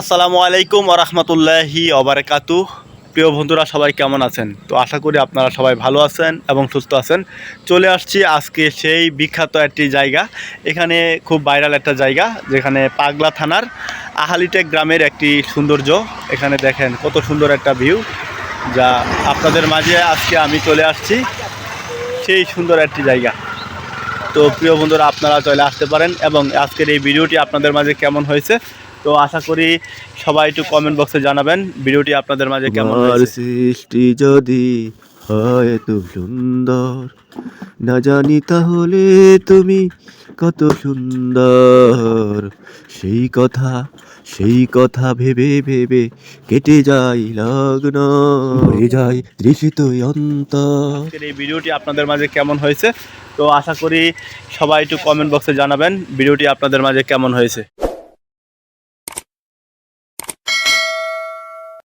আসসালামু আলাইকুম ওরহমতুল্লাহি অবরাকাতু প্রিয় বন্ধুরা, সবাই কেমন আছেন? তো আশা করি আপনারা সবাই ভালো আছেন এবং সুস্থ আছেন। চলে আসছি আজকে সেই বিখ্যাত একটি জায়গা। এখানে খুব ভাইরাল একটা জায়গা, যেখানে পাগলা থানার আহালিটেক গ্রামের একটি সৌন্দর্য। এখানে দেখেন কত সুন্দর একটা ভিউ, যা আপনাদের মাঝে আজকে আমি চলে আসছি সেই সুন্দর একটি জায়গা। তো প্রিয় বন্ধুরা, আপনারা চলে আসতে পারেন এবং আজকের এই ভিডিওটি আপনাদের মাঝে কেমন হয়েছে তো আশা করি সবাই একটু কমেন্ট বক্সে জানাবেন ভিডিওটি আপনাদের মাঝে কেমন সৃষ্টি যদি হয় এত সুন্দর না জানি তাহলে তুমি কত সুন্দর। সেই কথা সেই কথা ভেবে ভেবে কেটে যাই লগ্ন। অন্তর। আজকের এই ভিডিওটি আপনাদের মাঝে কেমন হয়েছে? তো আশা করি সবাই একটু কমেন্ট বক্সে জানাবেন ভিডিওটি আপনাদের মাঝে কেমন হয়েছে?